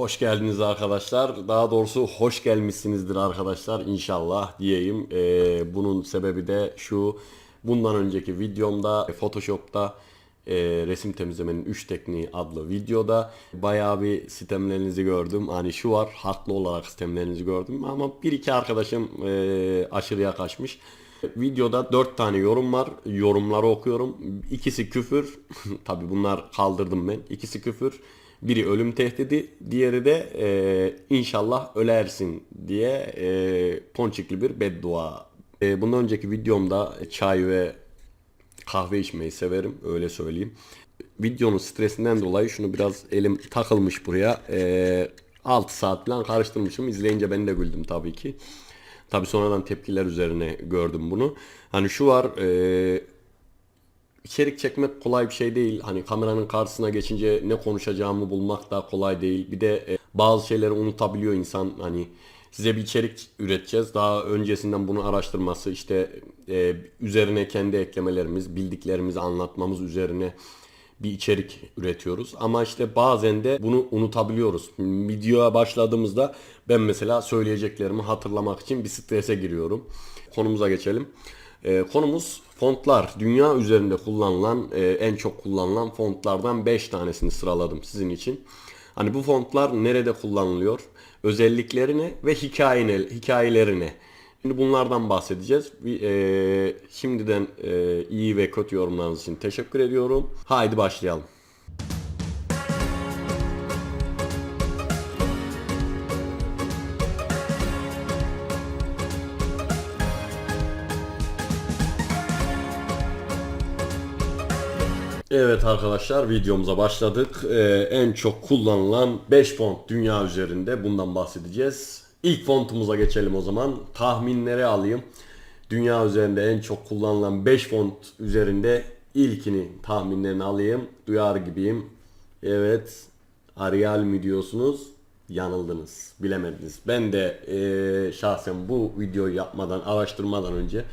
Hoş geldiniz arkadaşlar. Daha doğrusu hoş gelmişsinizdir arkadaşlar inşallah diyeyim. Ee, bunun sebebi de şu. Bundan önceki videomda Photoshop'ta e, resim temizlemenin 3 tekniği adlı videoda bayağı bir sistemlerinizi gördüm. Hani şu var haklı olarak sistemlerinizi gördüm ama bir iki arkadaşım e, aşırıya kaçmış. Videoda 4 tane yorum var. Yorumları okuyorum. İkisi küfür. Tabi bunlar kaldırdım ben. İkisi küfür. Biri ölüm tehdidi, diğeri de e, inşallah ölersin diye e, ponçikli bir beddua. E, bundan önceki videomda çay ve kahve içmeyi severim öyle söyleyeyim. Videonun stresinden dolayı şunu biraz elim takılmış buraya. E, 6 saat falan karıştırmışım. İzleyince ben de güldüm tabii ki. Tabii sonradan tepkiler üzerine gördüm bunu. Hani şu var e, içerik çekmek kolay bir şey değil. Hani kameranın karşısına geçince ne konuşacağımı bulmak da kolay değil. Bir de e, bazı şeyleri unutabiliyor insan. Hani size bir içerik üreteceğiz. Daha öncesinden bunu araştırması işte e, üzerine kendi eklemelerimiz, bildiklerimizi anlatmamız üzerine bir içerik üretiyoruz. Ama işte bazen de bunu unutabiliyoruz. Videoya başladığımızda ben mesela söyleyeceklerimi hatırlamak için bir strese giriyorum. Konumuza geçelim. Ee, konumuz fontlar. Dünya üzerinde kullanılan, e, en çok kullanılan fontlardan 5 tanesini sıraladım sizin için. Hani bu fontlar nerede kullanılıyor? Özelliklerine ve hikayene, hikayelerine. Şimdi bunlardan bahsedeceğiz. Bir, e, şimdiden e, iyi ve kötü yorumlarınız için teşekkür ediyorum. Haydi başlayalım. Evet arkadaşlar videomuza başladık. Ee, en çok kullanılan 5 font dünya üzerinde bundan bahsedeceğiz. İlk fontumuza geçelim o zaman. Tahminleri alayım. Dünya üzerinde en çok kullanılan 5 font üzerinde ilkini tahminlerini alayım. Duyar gibiyim. Evet. Arial mi diyorsunuz? Yanıldınız. Bilemediniz. Ben de eee, şahsen bu videoyu yapmadan, araştırmadan önce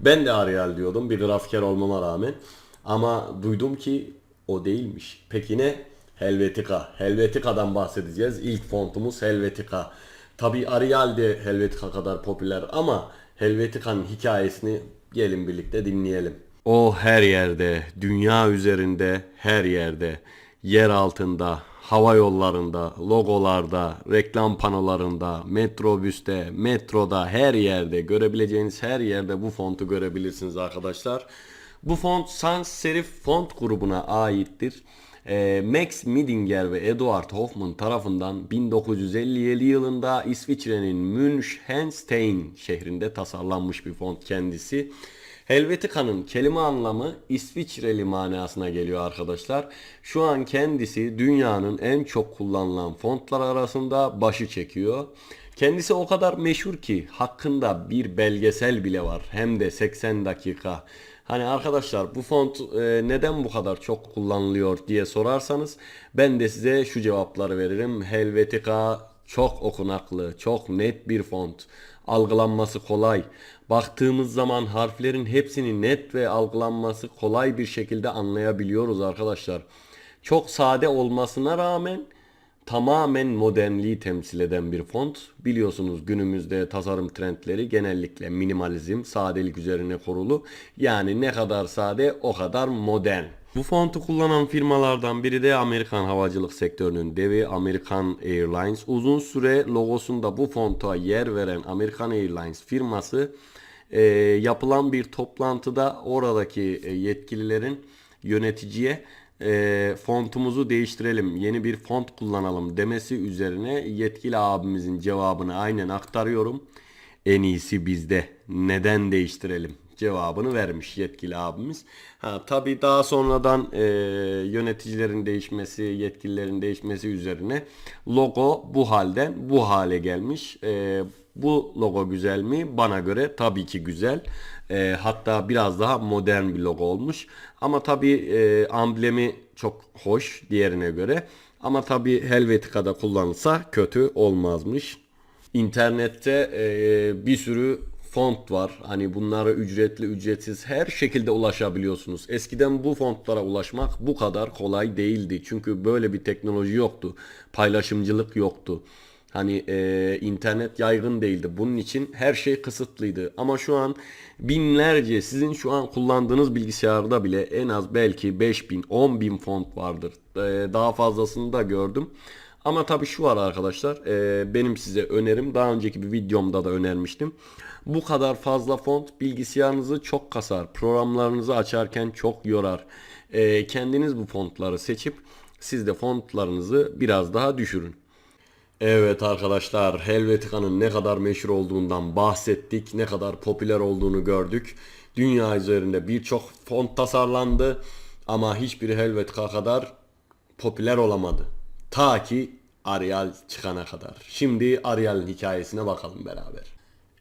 ben de Arial diyordum. Bir grafiker olmama rağmen. Ama duydum ki o değilmiş. Peki ne? Helvetica. Helvetica'dan bahsedeceğiz. İlk fontumuz Helvetica. Tabi Arial de Helvetica kadar popüler ama Helvetica'nın hikayesini gelin birlikte dinleyelim. O her yerde, dünya üzerinde, her yerde, yer altında, hava yollarında, logolarda, reklam panolarında, metrobüste, metroda, her yerde görebileceğiniz her yerde bu fontu görebilirsiniz arkadaşlar. Bu font sans serif font grubuna aittir. Ee, Max Midinger ve Eduard Hoffman tarafından 1957 yılında İsviçre'nin Münchenstein şehrinde tasarlanmış bir font kendisi. Helvetica'nın kelime anlamı İsviçreli manasına geliyor arkadaşlar. Şu an kendisi dünyanın en çok kullanılan fontlar arasında başı çekiyor. Kendisi o kadar meşhur ki hakkında bir belgesel bile var. Hem de 80 dakika. Hani arkadaşlar bu font e, neden bu kadar çok kullanılıyor diye sorarsanız ben de size şu cevapları veririm. Helvetica çok okunaklı, çok net bir font. Algılanması kolay. Baktığımız zaman harflerin hepsini net ve algılanması kolay bir şekilde anlayabiliyoruz arkadaşlar. Çok sade olmasına rağmen tamamen modernliği temsil eden bir font. Biliyorsunuz günümüzde tasarım trendleri genellikle minimalizm, sadelik üzerine kurulu. Yani ne kadar sade o kadar modern. Bu fontu kullanan firmalardan biri de Amerikan havacılık sektörünün devi American Airlines. Uzun süre logosunda bu fonta yer veren American Airlines firması e, yapılan bir toplantıda oradaki e, yetkililerin yöneticiye e, fontumuzu değiştirelim, yeni bir font kullanalım demesi üzerine yetkili abimizin cevabını aynen aktarıyorum. En iyisi bizde. Neden değiştirelim? Cevabını vermiş yetkili abimiz. Ha, tabii daha sonradan e, yöneticilerin değişmesi, yetkililerin değişmesi üzerine logo bu halden bu hale gelmiş. E, bu logo güzel mi? Bana göre tabii ki güzel. E, hatta biraz daha modern bir logo olmuş. Ama tabii e, amblemi çok hoş diğerine göre. Ama tabii Helvetica'da kullanılsa kötü olmazmış. İnternette e, bir sürü font var. Hani bunlara ücretli ücretsiz her şekilde ulaşabiliyorsunuz. Eskiden bu fontlara ulaşmak bu kadar kolay değildi. Çünkü böyle bir teknoloji yoktu. Paylaşımcılık yoktu. Hani e, internet yaygın değildi. Bunun için her şey kısıtlıydı. Ama şu an binlerce sizin şu an kullandığınız bilgisayarda bile en az belki 5000 10000 font vardır. E, daha fazlasını da gördüm. Ama tabii şu var arkadaşlar. e, benim size önerim daha önceki bir videomda da önermiştim. Bu kadar fazla font bilgisayarınızı çok kasar. Programlarınızı açarken çok yorar. E, kendiniz bu fontları seçip siz de fontlarınızı biraz daha düşürün. Evet arkadaşlar Helvetica'nın ne kadar meşhur olduğundan bahsettik. Ne kadar popüler olduğunu gördük. Dünya üzerinde birçok font tasarlandı. Ama hiçbiri Helvetica kadar popüler olamadı. Ta ki Arial çıkana kadar. Şimdi Arial'in hikayesine bakalım beraber.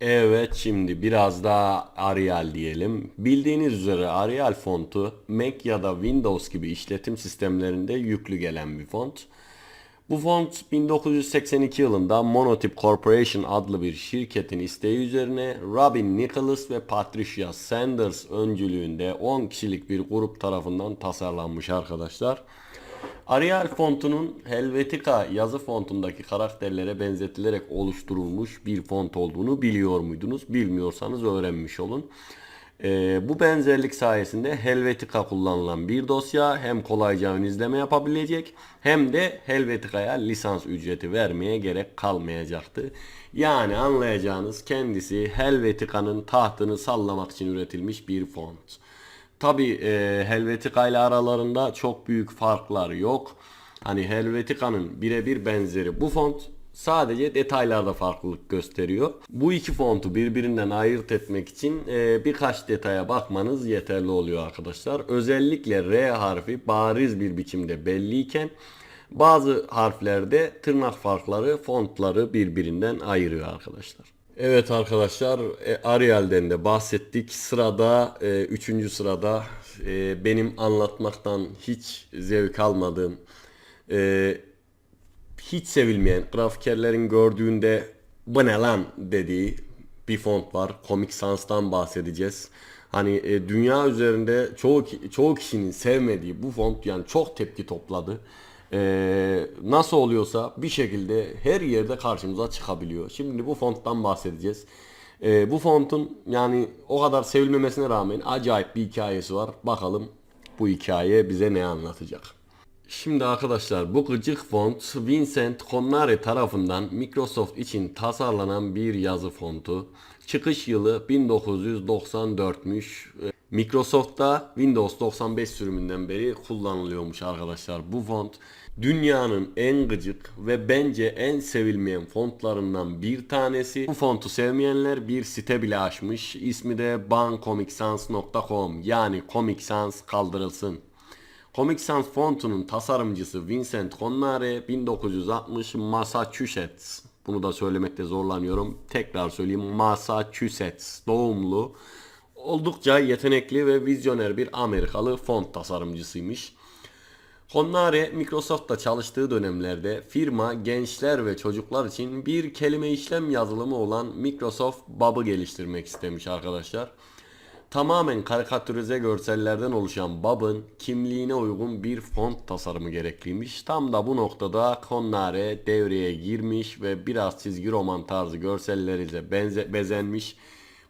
Evet şimdi biraz daha Arial diyelim. Bildiğiniz üzere Arial fontu Mac ya da Windows gibi işletim sistemlerinde yüklü gelen bir font. Bu font 1982 yılında Monotype Corporation adlı bir şirketin isteği üzerine Robin Nicholas ve Patricia Sanders öncülüğünde 10 kişilik bir grup tarafından tasarlanmış arkadaşlar. Arial fontunun Helvetica yazı fontundaki karakterlere benzetilerek oluşturulmuş bir font olduğunu biliyor muydunuz? Bilmiyorsanız öğrenmiş olun. Ee, bu benzerlik sayesinde Helvetica kullanılan bir dosya hem kolayca ön izleme yapabilecek hem de Helvetica'ya lisans ücreti vermeye gerek kalmayacaktı. Yani anlayacağınız kendisi Helvetica'nın tahtını sallamak için üretilmiş bir font. Tabi e, Helvetica ile aralarında çok büyük farklar yok. Hani Helvetica'nın birebir benzeri bu font sadece detaylarda farklılık gösteriyor. Bu iki fontu birbirinden ayırt etmek için e, birkaç detaya bakmanız yeterli oluyor arkadaşlar. Özellikle R harfi bariz bir biçimde belliyken bazı harflerde tırnak farkları fontları birbirinden ayırıyor arkadaşlar. Evet arkadaşlar e, Arial'den de bahsettik. Sırada 3. sırada e, benim anlatmaktan hiç zevk almadığım e, hiç sevilmeyen grafikerlerin gördüğünde bu ne lan dediği bir font var. Comic Sans'tan bahsedeceğiz. Hani e, dünya üzerinde çoğu çoğu kişinin sevmediği bu font yani çok tepki topladı. E, nasıl oluyorsa bir şekilde her yerde karşımıza çıkabiliyor. Şimdi bu fonttan bahsedeceğiz. E, bu fontun yani o kadar sevilmemesine rağmen acayip bir hikayesi var. Bakalım bu hikaye bize ne anlatacak. Şimdi arkadaşlar bu gıcık font Vincent Connare tarafından Microsoft için tasarlanan bir yazı fontu. Çıkış yılı 1994'müş. Ee, Microsoft'ta Windows 95 sürümünden beri kullanılıyormuş arkadaşlar bu font. Dünyanın en gıcık ve bence en sevilmeyen fontlarından bir tanesi. Bu fontu sevmeyenler bir site bile açmış. İsmi de bancomicsans.com yani Comic Sans kaldırılsın. Comic Sans fontunun tasarımcısı Vincent Connare 1960 Massachusetts. Bunu da söylemekte zorlanıyorum. Tekrar söyleyeyim Massachusetts doğumlu. Oldukça yetenekli ve vizyoner bir Amerikalı font tasarımcısıymış. Connare Microsoft'ta çalıştığı dönemlerde firma gençler ve çocuklar için bir kelime işlem yazılımı olan Microsoft Bob'ı geliştirmek istemiş arkadaşlar. Tamamen karikatürize görsellerden oluşan Bob'ın kimliğine uygun bir font tasarımı gerekliymiş. Tam da bu noktada Connare devreye girmiş ve biraz çizgi roman tarzı görselleriyle benze bezenmiş.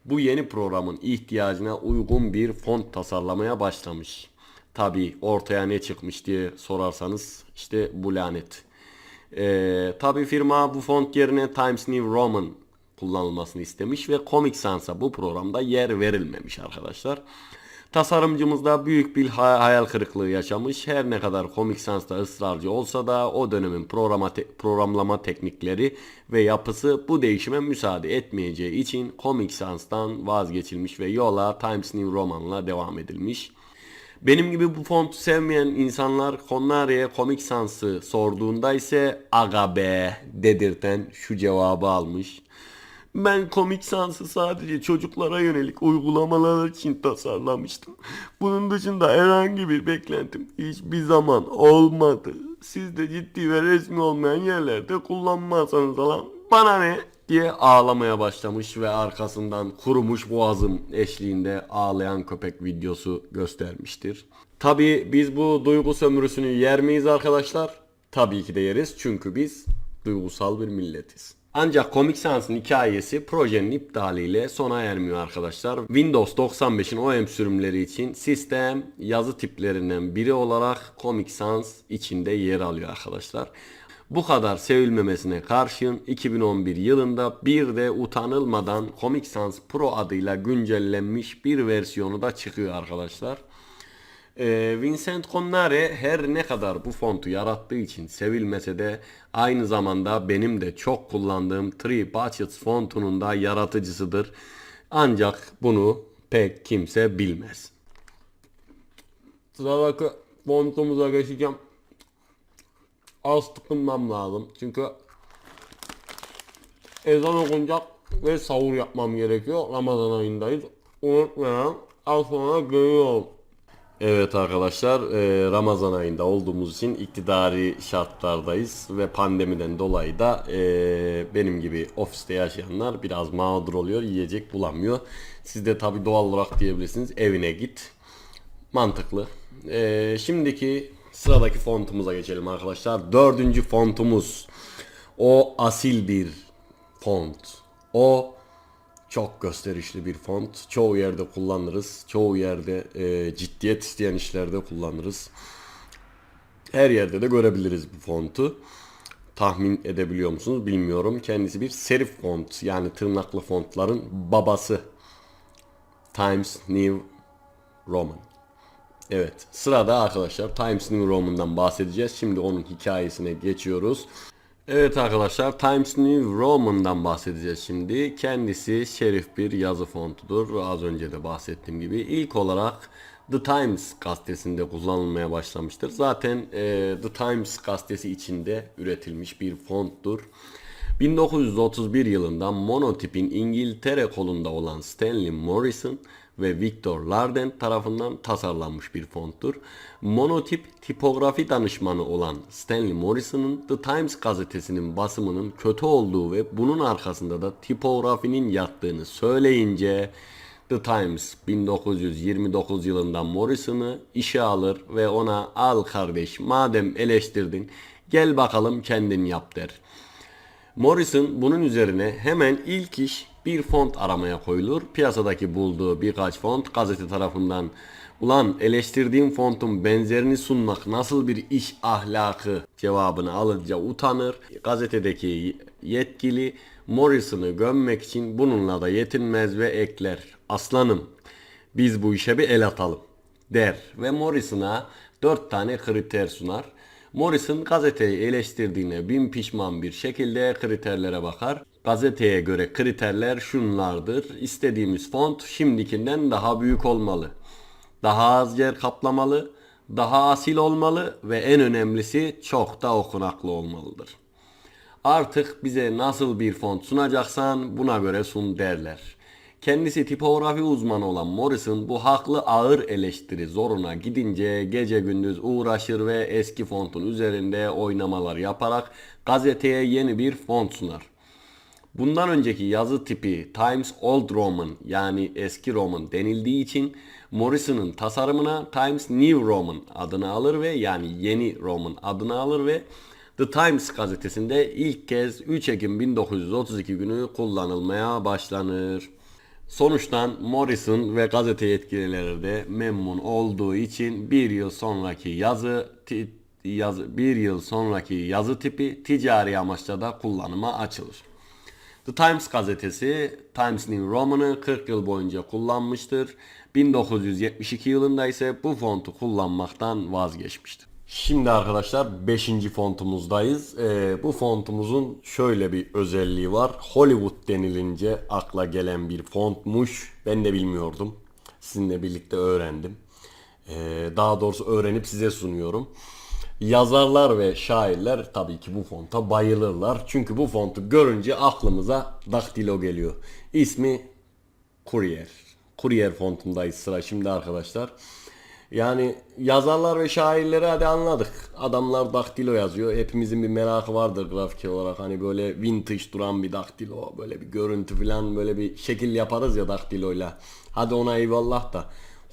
Bu yeni programın ihtiyacına uygun bir font tasarlamaya başlamış. Tabi ortaya ne çıkmış diye sorarsanız işte bu lanet. Ee, tabi firma bu font yerine Times New Roman kullanılmasını istemiş ve Comic Sans'a bu programda yer verilmemiş arkadaşlar. Tasarımcımız da büyük bir hay- hayal kırıklığı yaşamış. Her ne kadar Comic Sans'ta ısrarcı olsa da o dönemin programa te- programlama teknikleri ve yapısı bu değişime müsaade etmeyeceği için Comic Sans'tan vazgeçilmiş ve yola Times New Roman'la devam edilmiş. Benim gibi bu fontu sevmeyen insanlar Connare'ye Comic Sans'ı sorduğunda ise aga be dedirten şu cevabı almış. Ben Comic Sans'ı sadece çocuklara yönelik uygulamalar için tasarlamıştım. Bunun dışında herhangi bir beklentim hiçbir zaman olmadı. Siz de ciddi ve resmi olmayan yerlerde kullanmazsanız falan bana ne diye ağlamaya başlamış ve arkasından kurumuş boğazım eşliğinde ağlayan köpek videosu göstermiştir. Tabi biz bu duygu sömürüsünü yer miyiz arkadaşlar? Tabii ki de yeriz çünkü biz duygusal bir milletiz. Ancak Comic Sans'ın hikayesi projenin iptaliyle sona ermiyor arkadaşlar. Windows 95'in OEM sürümleri için sistem yazı tiplerinden biri olarak Comic Sans içinde yer alıyor arkadaşlar. Bu kadar sevilmemesine karşın 2011 yılında bir de utanılmadan Comic Sans Pro adıyla güncellenmiş bir versiyonu da çıkıyor arkadaşlar. Ee, Vincent Connare her ne kadar bu fontu yarattığı için sevilmese de aynı zamanda benim de çok kullandığım Three Budgets fontunun da yaratıcısıdır. Ancak bunu pek kimse bilmez. Sıradaki fontumuza geçeceğim. Az tıkınmam lazım. Çünkü ezan okunacak ve sahur yapmam gerekiyor. Ramazan ayındayız. Unutmayalım. Az sonra görüyorum. Evet arkadaşlar e, Ramazan ayında olduğumuz için iktidari şartlardayız ve pandemiden dolayı da e, benim gibi ofiste yaşayanlar biraz mağdur oluyor yiyecek bulamıyor. Siz de tabi doğal olarak diyebilirsiniz evine git mantıklı. E, şimdiki sıradaki fontumuza geçelim arkadaşlar. Dördüncü fontumuz o asil bir font. O çok gösterişli bir font. Çoğu yerde kullanırız. Çoğu yerde e, ciddiyet isteyen işlerde kullanırız. Her yerde de görebiliriz bu fontu. Tahmin edebiliyor musunuz bilmiyorum. Kendisi bir serif font yani tırnaklı fontların babası. Times New Roman. Evet sırada arkadaşlar Times New Roman'dan bahsedeceğiz. Şimdi onun hikayesine geçiyoruz. Evet arkadaşlar Times New Roman'dan bahsedeceğiz şimdi. Kendisi şerif bir yazı fontudur. Az önce de bahsettiğim gibi. ilk olarak The Times gazetesinde kullanılmaya başlamıştır. Zaten e, The Times gazetesi içinde üretilmiş bir fonttur. 1931 yılında monotipin İngiltere kolunda olan Stanley Morrison ve Victor Larden tarafından tasarlanmış bir fonttur. Monotip tipografi danışmanı olan Stanley Morrison'ın The Times gazetesinin basımının kötü olduğu ve bunun arkasında da tipografinin yattığını söyleyince The Times 1929 yılında Morrison'ı işe alır ve ona al kardeş madem eleştirdin gel bakalım kendin yap der. Morrison bunun üzerine hemen ilk iş bir font aramaya koyulur. Piyasadaki bulduğu birkaç font gazete tarafından ulan eleştirdiğim fontun benzerini sunmak nasıl bir iş ahlakı cevabını alınca utanır. Gazetedeki yetkili Morrison'ı gömmek için bununla da yetinmez ve ekler. Aslanım biz bu işe bir el atalım der ve Morrison'a dört tane kriter sunar. Morrison gazeteyi eleştirdiğine bin pişman bir şekilde kriterlere bakar. Gazeteye göre kriterler şunlardır. İstediğimiz font şimdikinden daha büyük olmalı. Daha az yer kaplamalı, daha asil olmalı ve en önemlisi çok da okunaklı olmalıdır. Artık bize nasıl bir font sunacaksan buna göre sun derler. Kendisi tipografi uzmanı olan Morrison bu haklı ağır eleştiri zoruna gidince gece gündüz uğraşır ve eski fontun üzerinde oynamalar yaparak gazeteye yeni bir font sunar. Bundan önceki yazı tipi Times Old Roman yani eski Roman denildiği için Morrison'ın tasarımına Times New Roman adını alır ve yani yeni Roman adını alır ve The Times gazetesinde ilk kez 3 Ekim 1932 günü kullanılmaya başlanır. Sonuçtan Morrison ve gazete yetkilileri de memnun olduğu için bir yıl sonraki yazı yazı bir yıl sonraki yazı tipi ticari amaçla da kullanıma açılır. The Times gazetesi Times New Roman'ı 40 yıl boyunca kullanmıştır. 1972 yılında ise bu fontu kullanmaktan vazgeçmiştir. Şimdi arkadaşlar 5. fontumuzdayız. Ee, bu fontumuzun şöyle bir özelliği var. Hollywood denilince akla gelen bir fontmuş. Ben de bilmiyordum. Sizinle birlikte öğrendim. Ee, daha doğrusu öğrenip size sunuyorum. Yazarlar ve şairler tabii ki bu fonta bayılırlar. Çünkü bu fontu görünce aklımıza daktilo geliyor. İsmi Courier. Courier fontundayız sıra şimdi arkadaşlar. Yani yazarlar ve şairleri hadi anladık. Adamlar daktilo yazıyor. Hepimizin bir merakı vardır grafik olarak. Hani böyle vintage duran bir daktilo, böyle bir görüntü falan böyle bir şekil yaparız ya daktiloyla. Hadi ona eyvallah da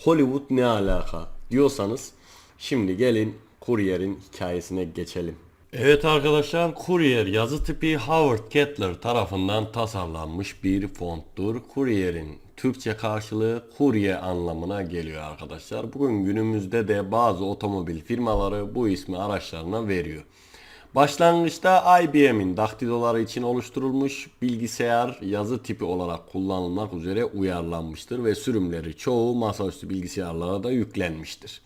Hollywood ne alaka diyorsanız şimdi gelin kuryerin hikayesine geçelim. Evet arkadaşlar Courier yazı tipi Howard Kettler tarafından tasarlanmış bir fonttur. Courier'in Türkçe karşılığı kurye anlamına geliyor arkadaşlar. Bugün günümüzde de bazı otomobil firmaları bu ismi araçlarına veriyor. Başlangıçta IBM'in daktiloları için oluşturulmuş bilgisayar yazı tipi olarak kullanılmak üzere uyarlanmıştır ve sürümleri çoğu masaüstü bilgisayarlara da yüklenmiştir.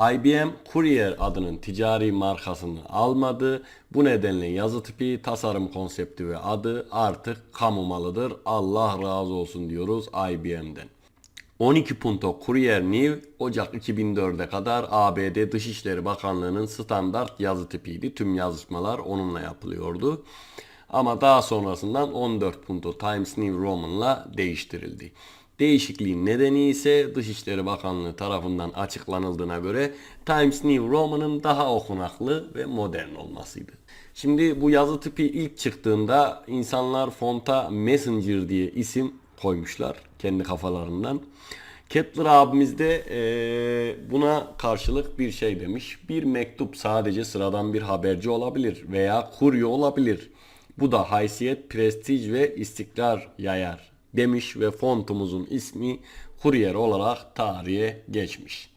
IBM Courier adının ticari markasını almadı. Bu nedenle yazı tipi, tasarım konsepti ve adı artık kamu malıdır. Allah razı olsun diyoruz IBM'den. 12 Punto Courier New Ocak 2004'e kadar ABD Dışişleri Bakanlığı'nın standart yazı tipiydi. Tüm yazışmalar onunla yapılıyordu. Ama daha sonrasından 14 Punto Times New Roman'la değiştirildi. Değişikliğin nedeni ise Dışişleri Bakanlığı tarafından açıklanıldığına göre Times New Roman'ın daha okunaklı ve modern olmasıydı. Şimdi bu yazı tipi ilk çıktığında insanlar fonta Messenger diye isim koymuşlar kendi kafalarından. Kepler abimiz de eee, buna karşılık bir şey demiş. Bir mektup sadece sıradan bir haberci olabilir veya kurye olabilir. Bu da haysiyet, prestij ve istikrar yayar demiş ve fontumuzun ismi Courier olarak tarihe geçmiş.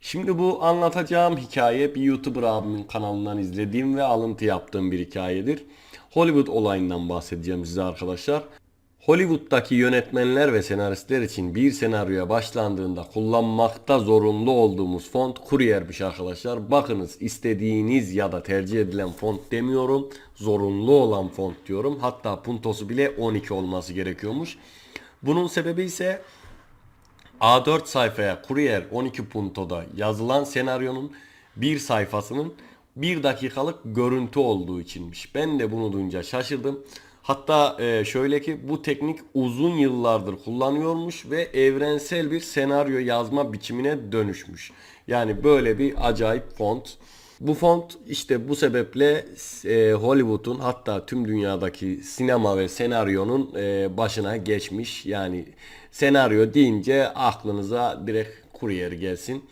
Şimdi bu anlatacağım hikaye bir YouTuber abimin kanalından izlediğim ve alıntı yaptığım bir hikayedir. Hollywood olayından bahsedeceğim size arkadaşlar. Hollywood'daki yönetmenler ve senaristler için bir senaryoya başlandığında kullanmakta zorunlu olduğumuz font Courier'miş arkadaşlar. Bakınız istediğiniz ya da tercih edilen font demiyorum. Zorunlu olan font diyorum. Hatta puntosu bile 12 olması gerekiyormuş. Bunun sebebi ise A4 sayfaya Courier 12 puntoda yazılan senaryonun bir sayfasının bir dakikalık görüntü olduğu içinmiş. Ben de bunu duyunca şaşırdım. Hatta e, şöyle ki bu teknik uzun yıllardır kullanıyormuş ve evrensel bir senaryo yazma biçimine dönüşmüş. Yani böyle bir acayip font. Bu font işte bu sebeple e, Hollywood'un hatta tüm dünyadaki sinema ve senaryonun e, başına geçmiş. Yani senaryo deyince aklınıza direkt kuryer gelsin.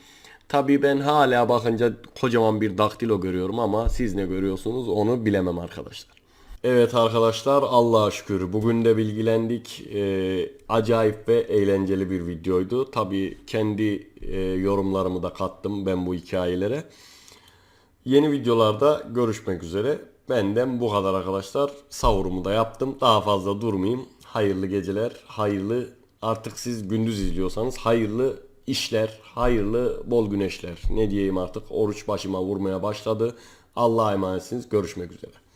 Tabii ben hala bakınca kocaman bir daktilo görüyorum ama siz ne görüyorsunuz onu bilemem arkadaşlar. Evet arkadaşlar Allah'a şükür bugün de bilgilendik. Ee, acayip ve eğlenceli bir videoydu. Tabii kendi e, yorumlarımı da kattım ben bu hikayelere. Yeni videolarda görüşmek üzere. Benden bu kadar arkadaşlar. Sahurumu da yaptım. Daha fazla durmayayım. Hayırlı geceler. Hayırlı artık siz gündüz izliyorsanız hayırlı işler, hayırlı bol güneşler. Ne diyeyim artık oruç başıma vurmaya başladı. Allah'a emanetsiniz. Görüşmek üzere.